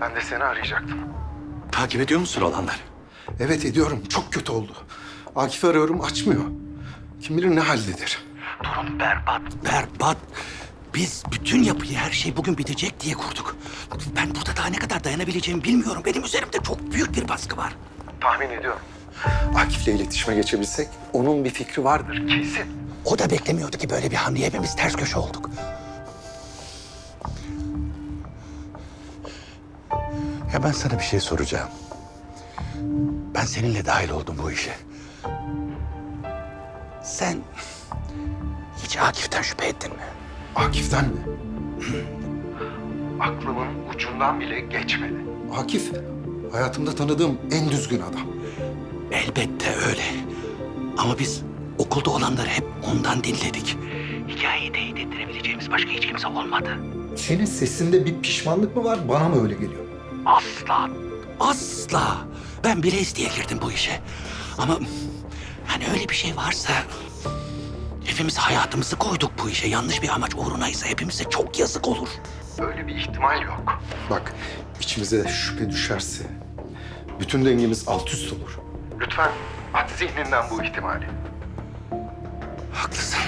Ben de seni arayacaktım. Takip ediyor musun olanları? Evet ediyorum. Çok kötü oldu. Akif'i arıyorum açmıyor. Kim bilir ne haldedir. Durum berbat, berbat. Biz bütün yapıyı, her şey bugün bitecek diye kurduk. Ben burada daha ne kadar dayanabileceğimi bilmiyorum. Benim üzerimde çok büyük bir baskı var. Tahmin ediyorum. Akif'le iletişime geçebilsek onun bir fikri vardır kesin. O da beklemiyordu ki böyle bir hamle. Hepimiz ters köşe olduk. Ya ben sana bir şey soracağım. Ben seninle dahil oldum bu işe. Sen hiç Akif'ten şüphe ettin mi? Akif'ten mi? Aklımın ucundan bile geçmedi. Akif hayatımda tanıdığım en düzgün adam. Elbette öyle. Ama biz okulda olanları hep ondan dinledik. Hikayeyi teyit ettirebileceğimiz başka hiç kimse olmadı. Senin sesinde bir pişmanlık mı var? Bana mı öyle geliyor? Asla, asla. Ben bile isteye girdim bu işe. Ama hani öyle bir şey varsa... Hepimiz hayatımızı koyduk bu işe. Yanlış bir amaç uğruna ise hepimize çok yazık olur. Öyle bir ihtimal yok. Bak içimize şüphe düşerse bütün dengemiz alt üst olur. Lütfen at zihninden bu ihtimali. Haklısın.